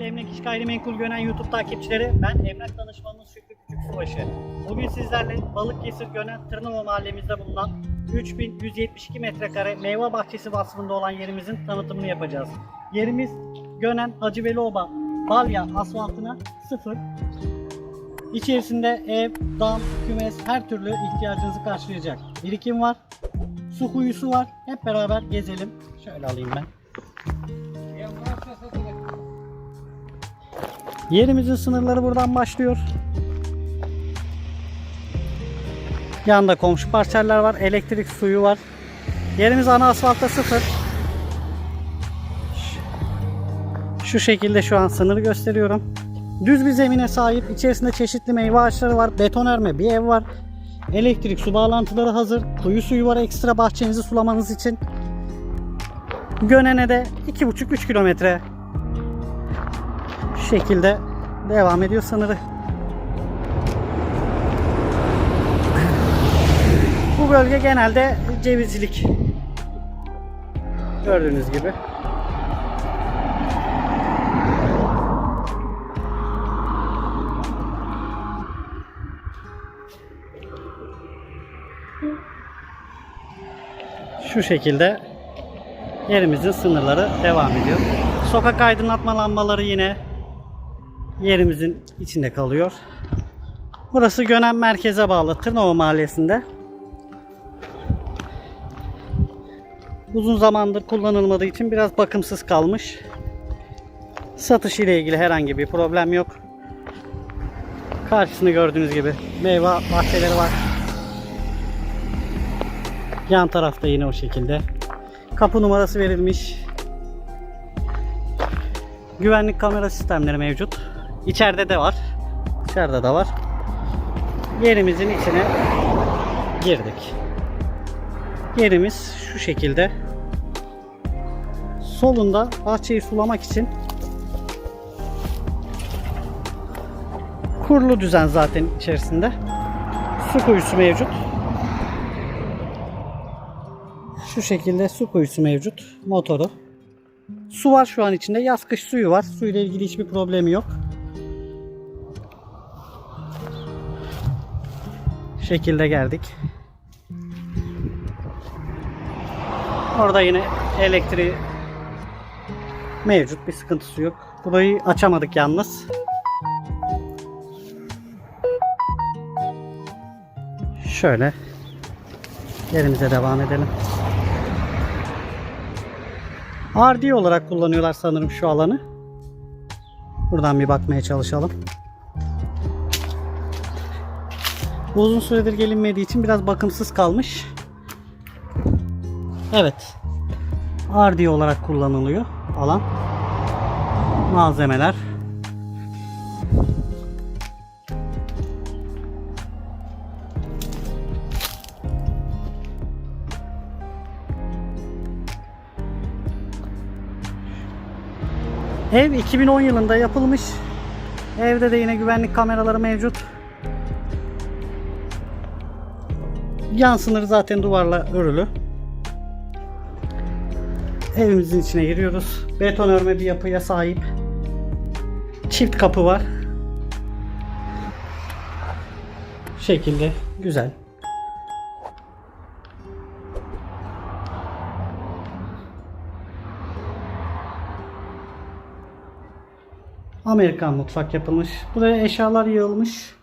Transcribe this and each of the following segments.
Değerli Emlak İş Gayrimenkul Gönen YouTube takipçileri, ben emlak danışmanınız Şükrü Küçük Subaşı. Bugün sizlerle Balıkesir Gönen Tırnava mahallemizde bulunan 3172 metrekare meyve bahçesi vasfında olan yerimizin tanıtımını yapacağız. Yerimiz Gönen Hacıvelioba Balya asfaltına sıfır. İçerisinde ev, dam, kümes her türlü ihtiyacınızı karşılayacak. Birikim var, su kuyusu var. Hep beraber gezelim. Şöyle alayım ben. Yerimizin sınırları buradan başlıyor. Yanında komşu parseller var. Elektrik suyu var. Yerimiz ana asfaltta sıfır. Şu şekilde şu an sınırı gösteriyorum. Düz bir zemine sahip. İçerisinde çeşitli meyve ağaçları var. Betonarme bir ev var. Elektrik su bağlantıları hazır. Kuyu suyu var ekstra bahçenizi sulamanız için. Gönen'e de 2,5-3 kilometre şekilde devam ediyor sınırı. Bu bölge genelde cevizcilik. Gördüğünüz gibi. Şu şekilde yerimizin sınırları devam ediyor. Sokak aydınlatma lambaları yine yerimizin içinde kalıyor. Burası Gönen merkeze bağlı Tırnova mahallesinde. Uzun zamandır kullanılmadığı için biraz bakımsız kalmış. Satış ile ilgili herhangi bir problem yok. Karşısında gördüğünüz gibi meyve bahçeleri var. Yan tarafta yine o şekilde. Kapı numarası verilmiş. Güvenlik kamera sistemleri mevcut. İçeride de var. Dışarıda da var. Yerimizin içine girdik. Yerimiz şu şekilde. Solunda bahçeyi sulamak için kurulu düzen zaten içerisinde. Su kuyusu mevcut. Şu şekilde su kuyusu mevcut. Motoru. Su var şu an içinde. Yaz kış suyu var. Suyla ilgili hiçbir problemi yok. Şekilde geldik. Orada yine elektriği mevcut. Bir sıkıntısı yok. Burayı açamadık yalnız. Şöyle yerimize devam edelim. RD olarak kullanıyorlar sanırım şu alanı. Buradan bir bakmaya çalışalım. Uzun süredir gelinmediği için biraz bakımsız kalmış. Evet. RD olarak kullanılıyor alan. Malzemeler. Ev 2010 yılında yapılmış. Evde de yine güvenlik kameraları mevcut. Yan sınırı zaten duvarla örülü. Evimizin içine giriyoruz. Beton örme bir yapıya sahip. Çift kapı var. Bu şekilde güzel. Amerikan mutfak yapılmış. Buraya eşyalar yığılmış.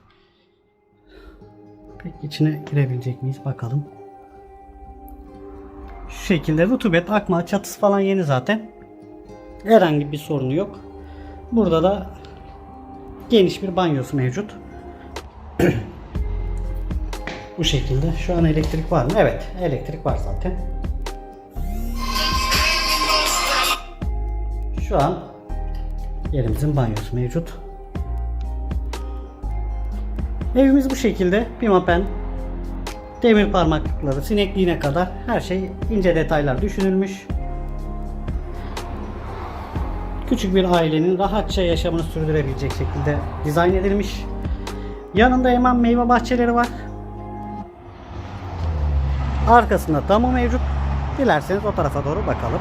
Peki içine girebilecek miyiz bakalım. Şu şekilde rutubet akma çatısı falan yeni zaten. Herhangi bir sorunu yok. Burada da geniş bir banyosu mevcut. Bu şekilde. Şu an elektrik var mı? Evet, elektrik var zaten. Şu an yerimizin banyosu mevcut. Evimiz bu şekilde. Pimapen, demir parmaklıkları, sinekliğine kadar her şey ince detaylar düşünülmüş. Küçük bir ailenin rahatça yaşamını sürdürebilecek şekilde dizayn edilmiş. Yanında hemen meyve bahçeleri var. Arkasında damı mevcut. Dilerseniz o tarafa doğru bakalım.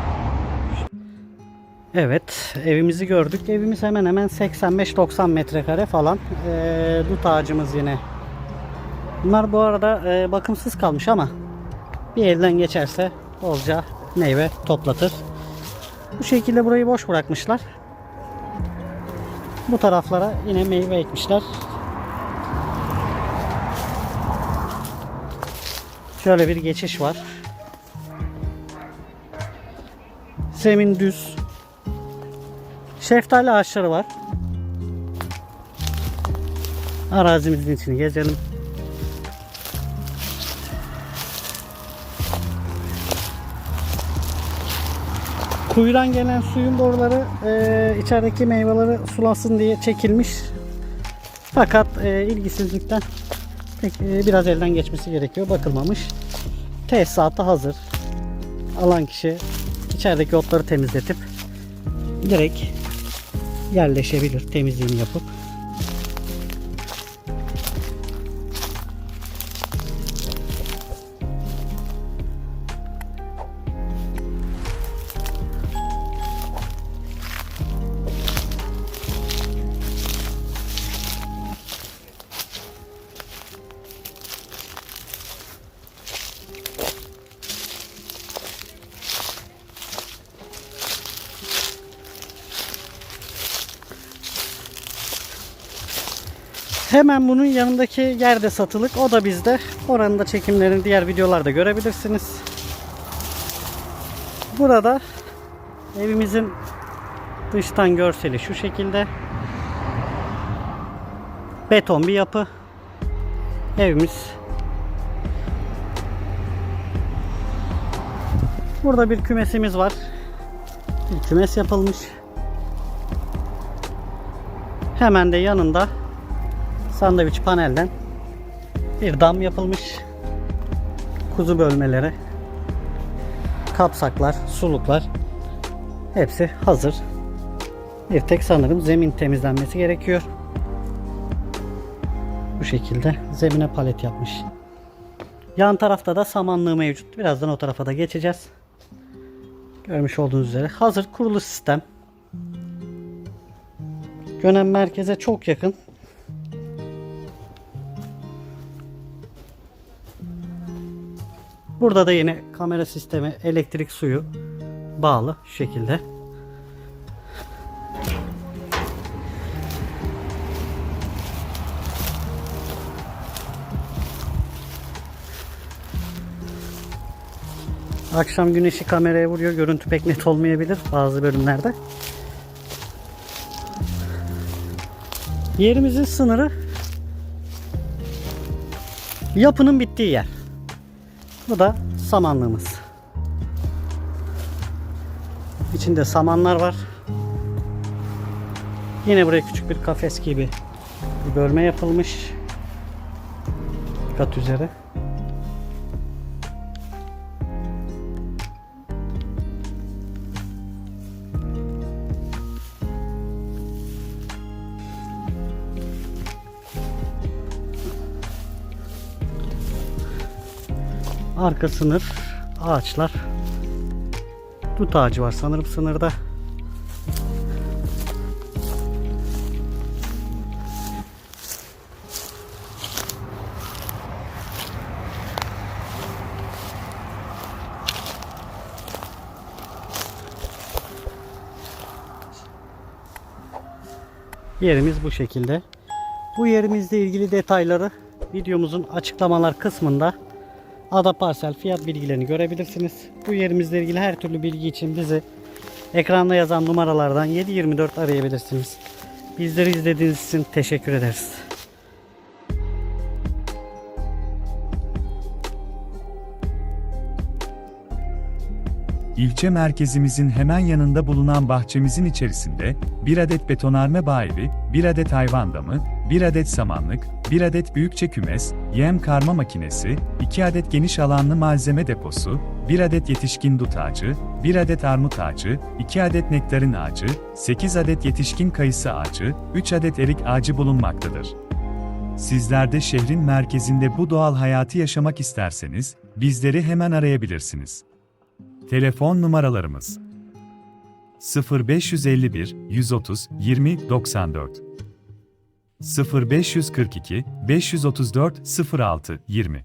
Evet, evimizi gördük. Evimiz hemen hemen 85-90 metrekare falan. Ee, dut ağacımız yine. Bunlar bu arada e, bakımsız kalmış ama bir elden geçerse bolca meyve toplatır. Bu şekilde burayı boş bırakmışlar. Bu taraflara yine meyve ekmişler. Şöyle bir geçiş var. Zemin düz. Şeftali ağaçları var. Arazimizin içini gezelim. Kuyudan gelen suyun boruları e, içerideki meyveleri sulasın diye çekilmiş. Fakat e, ilgisizlikten pek, e, biraz elden geçmesi gerekiyor. Bakılmamış. Tesisatı hazır. Alan kişi içerideki otları temizletip direkt yerleşebilir temizliğini yapıp. Hemen bunun yanındaki yerde satılık. O da bizde. Oranın da çekimlerini diğer videolarda görebilirsiniz. Burada evimizin dıştan görseli şu şekilde. Beton bir yapı. Evimiz. Burada bir kümesimiz var. Bir kümes yapılmış. Hemen de yanında sandviç panelden bir dam yapılmış. Kuzu bölmeleri, kapsaklar, suluklar hepsi hazır. Bir tek sanırım zemin temizlenmesi gerekiyor. Bu şekilde zemine palet yapmış. Yan tarafta da samanlığı mevcut. Birazdan o tarafa da geçeceğiz. Görmüş olduğunuz üzere hazır kurulu sistem. Gönen merkeze çok yakın. Burada da yine kamera sistemi, elektrik suyu bağlı şekilde. Akşam güneşi kameraya vuruyor. Görüntü pek net olmayabilir bazı bölümlerde. Yerimizin sınırı yapının bittiği yer. Bu da samanlığımız. İçinde samanlar var. Yine buraya küçük bir kafes gibi bir bölme yapılmış. Kat üzere. Arka sınır, ağaçlar. Dut ağacı var sanırım sınırda. Yerimiz bu şekilde. Bu yerimizle ilgili detayları videomuzun açıklamalar kısmında ada parsel fiyat bilgilerini görebilirsiniz. Bu yerimizle ilgili her türlü bilgi için bizi ekranda yazan numaralardan 724 arayabilirsiniz. Bizleri izlediğiniz için teşekkür ederiz. İlçe merkezimizin hemen yanında bulunan bahçemizin içerisinde bir adet betonarme bayi, bir adet hayvan damı, bir adet samanlık, bir adet büyükçe kümes, yem karma makinesi, iki adet geniş alanlı malzeme deposu, bir adet yetişkin dut ağacı, bir adet armut ağacı, iki adet nektarin ağacı, 8 adet yetişkin kayısı ağacı, 3 adet erik ağacı bulunmaktadır. Sizler de şehrin merkezinde bu doğal hayatı yaşamak isterseniz, bizleri hemen arayabilirsiniz. Telefon numaralarımız. 0551 130 20 94 0542 534 06 20